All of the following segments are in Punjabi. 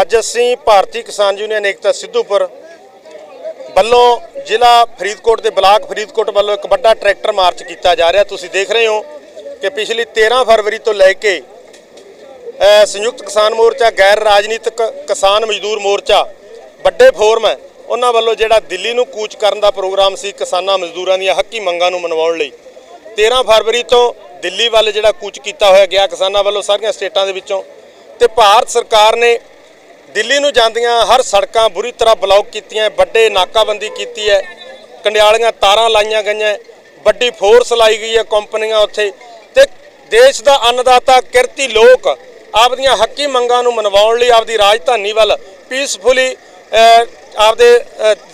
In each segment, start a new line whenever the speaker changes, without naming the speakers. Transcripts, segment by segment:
ਅੱਜ ਅਸੀਂ ਭਾਰਤੀ ਕਿਸਾਨ ਯੂਨੀਅਨ ਏਕਤਾ ਸਿੱਧੂਪੁਰ ਵੱਲੋਂ ਜ਼ਿਲ੍ਹਾ ਫਰੀਦਕੋਟ ਦੇ ਬਲਾਕ ਫਰੀਦਕੋਟ ਵੱਲੋਂ ਇੱਕ ਵੱਡਾ ਟਰੈਕਟਰ ਮਾਰਚ ਕੀਤਾ ਜਾ ਰਿਹਾ। ਤੁਸੀਂ ਦੇਖ ਰਹੇ ਹੋ ਕਿ ਪਿਛਲੀ 13 ਫਰਵਰੀ ਤੋਂ ਲੈ ਕੇ ਸੰਯੁਕਤ ਕਿਸਾਨ ਮੋਰਚਾ, ਗੈਰ ਰਾਜਨੀਤਿਕ ਕਿਸਾਨ ਮਜ਼ਦੂਰ ਮੋਰਚਾ, ਵੱਡੇ ਫੋਰਮ ਹੈ, ਉਹਨਾਂ ਵੱਲੋਂ ਜਿਹੜਾ ਦਿੱਲੀ ਨੂੰ ਕੂਚ ਕਰਨ ਦਾ ਪ੍ਰੋਗਰਾਮ ਸੀ ਕਿਸਾਨਾਂ ਮਜ਼ਦੂਰਾਂ ਦੀਆਂ ਹੱਕੀ ਮੰਗਾਂ ਨੂੰ ਮਨਵਾਉਣ ਲਈ। 13 ਫਰਵਰੀ ਤੋਂ ਦਿੱਲੀ ਵੱਲ ਜਿਹੜਾ ਕੂਚ ਕੀਤਾ ਹੋਇਆ ਗਿਆ ਕਿਸਾਨਾਂ ਵੱਲੋਂ ਸਾਰੀਆਂ ਸਟੇਟਾਂ ਦੇ ਵਿੱਚੋਂ ਤੇ ਭਾਰਤ ਸਰਕਾਰ ਨੇ ਦਿੱਲੀ ਨੂੰ ਜਾਂਦੀਆਂ ਹਰ ਸੜਕਾਂ ਬੁਰੀ ਤਰ੍ਹਾਂ ਬਲੌਕ ਕੀਤੀਆਂ, ਵੱਡੇ ਨਾਕਾਬੰਦੀ ਕੀਤੀ ਹੈ, ਕੰਡਿਆਲੀਆਂ ਤਾਰਾਂ ਲਾਈਆਂ ਗਈਆਂ, ਵੱਡੀ ਫੋਰਸ ਲਾਈ ਗਈ ਹੈ ਕੰਪਨੀਆਂ ਉੱਥੇ ਤੇ ਦੇਸ਼ ਦਾ ਅੰਨਦਾਤਾ ਕਿਰਤੀ ਲੋਕ ਆਪਦੀਆਂ ਹੱਕੀ ਮੰਗਾਂ ਨੂੰ ਮਨਵਾਉਣ ਲਈ ਆਪਦੀ ਰਾਜਧਾਨੀ ਵੱਲ ਪੀਸਫੁਲੀ ਆਪਦੇ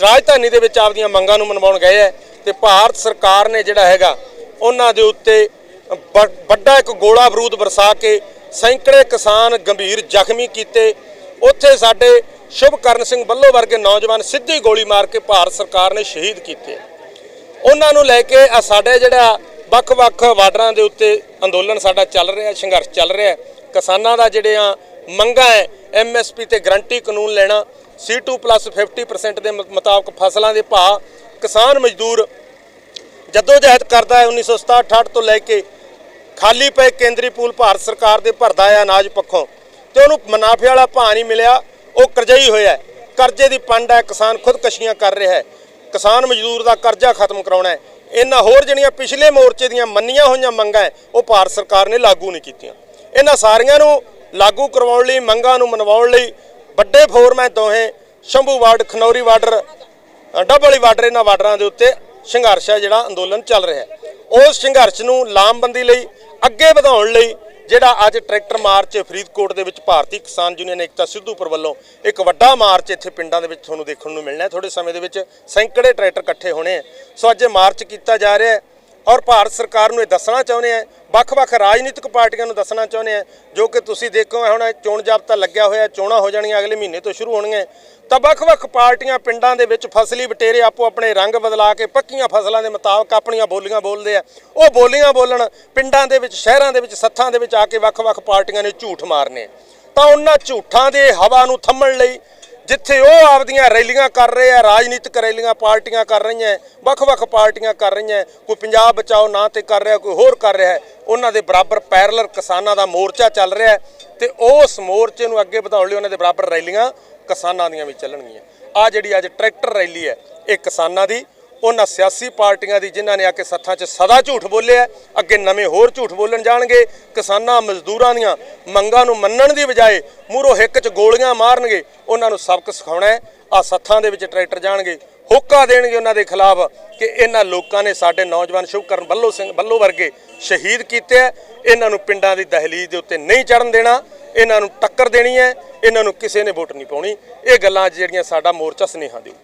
ਰਾਜਧਾਨੀ ਦੇ ਵਿੱਚ ਆਪਦੀਆਂ ਮੰਗਾਂ ਨੂੰ ਮਨਵਾਉਣ ਗਏ ਹੈ ਤੇ ਭਾਰਤ ਸਰਕਾਰ ਨੇ ਜਿਹੜਾ ਹੈਗਾ ਉਹਨਾਂ ਦੇ ਉੱਤੇ ਵ- ਵੱਡਾ ਇੱਕ ਗੋਲਾ ਬਰੂਦ ਵਰਸਾ ਕੇ ਸੈਂਕੜੇ ਕਿਸਾਨ ਗੰਭੀਰ ਜ਼ਖਮੀ ਕੀਤੇ। ਉੱਥੇ ਸਾਡੇ ਸ਼ੁਭਕਰਨ ਸਿੰਘ ਬੱਲੋ ਵਰਗੇ ਨੌਜਵਾਨ ਸਿੱਧੀ ਗੋਲੀ ਮਾਰ ਕੇ ਭਾਰਤ ਸਰਕਾਰ ਨੇ ਸ਼ਹੀਦ ਕੀਤੇ। ਉਹਨਾਂ ਨੂੰ ਲੈ ਕੇ ਆ ਸਾਡੇ ਜਿਹੜਾ ਵੱਖ-ਵੱਖ ਬਾਰਡਰਾਂ ਦੇ ਉੱਤੇ ਅੰਦੋਲਨ ਸਾਡਾ ਚੱਲ ਰਿਹਾ, ਸੰਘਰਸ਼ ਚੱਲ ਰਿਹਾ। ਕਿਸਾਨਾਂ ਦਾ ਜਿਹੜੇ ਆ ਮੰਗਾਂ ਹੈ ਐਮਐਸਪੀ ਤੇ ਗਰੰਟੀ ਕਾਨੂੰਨ ਲੈਣਾ C2+50% ਦੇ ਮੁਤਾਬਕ ਫਸਲਾਂ ਦੇ ਭਾਅ ਕਿਸਾਨ ਮਜ਼ਦੂਰ ਜਦੋਂ ਜਹਿਦ ਕਰਦਾ ਹੈ 1967 ਤੋਂ ਲੈ ਕੇ ਖਾਲੀ ਪਏ ਕੇਂਦਰੀ ਪੂਲ ਭਾਰਤ ਸਰਕਾਰ ਦੇ ਭਰਦਾ ਹੈ ਅਨਾਜ ਪੱਖੋਂ। ਤੇ ਉਹਨੂੰ ਮੁਨਾਫੇ ਵਾਲਾ ਭਾਅ ਨਹੀਂ ਮਿਲਿਆ, ਉਹ ਕਰਜ਼ਈ ਹੋਇਆ ਕਰਜ਼ੇ ਦੀ ਪੰਡ ਹੈ, ਕਿਸਾਨ ਖੁਦਕਸ਼ੀਆਂ ਕਰ ਰਿਹਾ ਹੈ। ਕਿਸਾਨ ਮਜ਼ਦੂਰ ਦਾ ਕਰਜ਼ਾ ਖਤਮ ਕਰਾਉਣਾ ਹੈ। ਇਹਨਾਂ ਹੋਰ ਜਿਹੜੀਆਂ ਪਿਛਲੇ ਮੋਰਚੇ ਦੀਆਂ ਮੰਨੀਆਂ ਹੋਈਆਂ ਮੰਗਾਂ ਉਹ ਭਾਰਤ ਸਰਕਾਰ ਨੇ ਲਾਗੂ ਨਹੀਂ ਕੀਤੀਆਂ। ਇਹਨਾਂ ਸਾਰੀਆਂ ਨੂੰ ਲਾਗੂ ਕਰਵਾਉਣ ਲਈ, ਮੰਗਾਂ ਨੂੰ ਮਨਵਾਉਣ ਲਈ ਵੱਡੇ ਫੋਰਮ ਹੈ ਦੋਹੇ, Shambhu border Khanauri border double border ਇਹਨਾਂ ਵਾਰਡਰਾਂ ਦੇ ਉੱਤੇ ਸੰਘਰਸ਼ ਹੈ ਜਿਹੜਾ ਅੰਦੋਲਨ ਚੱਲ ਰਿਹਾ ਹੈ। ਉਸ ਸੰਘਰਸ਼ ਨੂੰ ਲਾਮਬੰਦੀ ਲਈ, ਅੱਗੇ ਵਧਾਉਣ ਲਈ ਜਿਹੜਾ ਅੱਜ ਟਰੈਕਟਰ ਮਾਰਚ ਫਰੀਦਕੋਟ ਦੇ ਵਿੱਚ ਭਾਰਤੀ ਕਿਸਾਨ ਯੂਨੀਅਨ ਏਕਤਾ ਸਿੱਧੂਪੁਰ ਵੱਲੋਂ ਇੱਕ ਵੱਡਾ ਮਾਰਚ ਇੱਥੇ ਪਿੰਡਾਂ ਦੇ ਵਿੱਚ ਤੁਹਾਨੂੰ ਦੇਖਣ ਨੂੰ ਮਿਲਣਾ ਹੈ। ਥੋੜੇ ਸਮੇਂ ਦੇ ਵਿੱਚ ਸੈਂਕੜੇ ਟਰੈਕਟਰ ਇਕੱਠੇ ਹੋਣੇ ਹੈ। ਸੋ ਅੱਜ ਇਹ ਮਾਰਚ ਕੀਤਾ ਜਾ ਰਿਹਾ ਹੈ ਔਰ ਭਾਰਤ ਸਰਕਾਰ ਨੂੰ ਇਹ ਦੱਸਣਾ ਚਾਹੁੰਦੇ ਆ ਵੱਖ-ਵੱਖ ਰਾਜਨੀਤਿਕ ਪਾਰਟੀਆਂ ਨੂੰ ਦੱਸਣਾ ਚਾਹੁੰਦੇ ਆ ਜੋ ਕਿ ਤੁਸੀਂ ਦੇਖੋ, ਹੁਣ ਚੋਣ ਜਾਬਤਾ ਲੱਗਿਆ ਹੋਇਆ, ਚੋਣਾਂ ਹੋ ਜਾਣੀਆਂ ਅਗਲੇ ਮਹੀਨੇ ਤੋਂ ਸ਼ੁਰੂ ਹੋਣਗੀਆਂ। ਤਾਂ ਵੱਖ-ਵੱਖ ਪਾਰਟੀਆਂ ਪਿੰਡਾਂ ਦੇ ਵਿੱਚ ਫਸਲੀ ਬਟੇਰੇ ਆਪੋ ਆਪਣੇ ਰੰਗ ਬਦਲਾ ਕੇ ਪੱਕੀਆਂ ਫਸਲਾਂ ਦੇ ਮੁਤਾਬਕ ਆਪਣੀਆਂ ਬੋਲੀਆਂ ਬੋਲਦੇ ਆ। ਉਹ ਬੋਲੀਆਂ ਬੋਲਣ ਪਿੰਡਾਂ ਦੇ ਵਿੱਚ, ਸ਼ਹਿਰਾਂ ਦੇ ਵਿੱਚ, ਸੱਥਾਂ ਦੇ ਵਿੱਚ ਆ ਕੇ ਵੱਖ-ਵੱਖ ਪਾਰਟੀਆਂ ਨੇ ਝੂਠ ਮਾਰਨੇ। ਤਾਂ ਉਹਨਾਂ ਝੂਠਾਂ ਦੇ ਹਵਾ ਨੂੰ ਥੰਮਣ ਲਈ ਜਿੱਥੇ ਉਹ ਆਪਦੀਆਂ ਰੈਲੀਆਂ ਕਰ ਰਹੇ ਆ, ਰਾਜਨੀਤਿਕ ਰੈਲੀਆਂ ਪਾਰਟੀਆਂ ਕਰ ਰਹੀਆਂ, ਵੱਖ-ਵੱਖ ਪਾਰਟੀਆਂ ਕਰ ਰਹੀਆਂ, ਕੋਈ ਪੰਜਾਬ ਬਚਾਓ ਨਾਂ ਤੇ ਕਰ ਰਿਹਾ, ਕੋਈ ਹੋਰ ਕਰ ਰਿਹਾ, ਉਹਨਾਂ ਦੇ ਬਰਾਬਰ ਪੈਰਲਰ ਕਿਸਾਨਾਂ ਦਾ ਮੋਰਚਾ ਚੱਲ ਰਿਹਾ ਹੈ ਤੇ ਉਸ ਮੋਰਚੇ ਨੂੰ ਅੱਗੇ ਵਧਾਉਣ ਲਈ ਉਹਨਾਂ ਦੇ ਬਰਾਬਰ ਰੈਲੀਆਂ ਕਿਸਾਨਾਂ ਦੀਆਂ ਵੀ ਚੱਲਣਗੀਆਂ। ਆ ਜਿਹੜੀ ਅੱਜ ਟਰੈਕਟਰ ਰੈਲੀ ਹੈ, ਇਹ ਕਿਸਾਨਾਂ ਦੀ, ਉਹਨਾਂ ਸਿਆਸੀ ਪਾਰਟੀਆਂ ਦੀ, ਜਿਨ੍ਹਾਂ ਨੇ ਆ ਕੇ ਸੱਥਾਂ 'ਚ ਸਦਾ ਝੂਠ ਬੋਲਿਆ ਅੱਗੇ ਨਵੇਂ ਹੋਰ ਝੂਠ ਬੋਲਣ ਜਾਣਗੇ, ਕਿਸਾਨਾਂ ਮਜ਼ਦੂਰਾਂ ਦੀਆਂ ਮੰਗਾਂ ਨੂੰ ਮੰਨਣ ਦੀ ਬਜਾਏ ਮੂਹਰੋਂ ਹਿੱਕ 'ਚ ਗੋਲੀਆਂ ਮਾਰਨਗੇ, ਉਹਨਾਂ ਨੂੰ ਸਬਕ ਸਿਖਾਉਣਾ ਹੈ ਆ ਸੱਥਾਂ ਦੇ ਵਿੱਚ ਟਰੈਕਟਰ ਜਾਣਗੇ ਹੋਕਾ ਦੇਣਗੇ ਉਹਨਾਂ ਦੇ ਖਿਲਾਫ ਕਿ ਇਹਨਾਂ ਲੋਕਾਂ ਨੇ ਸਾਡੇ ਨੌਜਵਾਨ ਸ਼ੁਭਕਰਨ ਬੱਲੋ ਸਿੰਘ ਬੱਲੋ ਵਰਗੇ ਸ਼ਹੀਦ ਕੀਤੇ ਹੈ ਇਹਨਾਂ ਨੂੰ ਪਿੰਡਾਂ ਦੀ ਦਹਲੀਜ਼ ਦੇ ਉੱਤੇ ਨਹੀਂ ਚੜਨ ਦੇਣਾ। ਇਹਨਾਂ ਨੂੰ ਟੱਕਰ ਦੇਣੀ ਹੈ। ਇਹਨਾਂ ਨੂੰ ਕਿਸੇ ਨੇ ਵੋਟ ਨਹੀਂ ਪਾਉਣੀ। ਇਹ ਗੱਲਾਂ ਅੱਜ ਜਿਹੜੀਆਂ ਸਾਡਾ ਮੋਰਚਾ ਸੁਨੇਹਾ ਦਿਓ।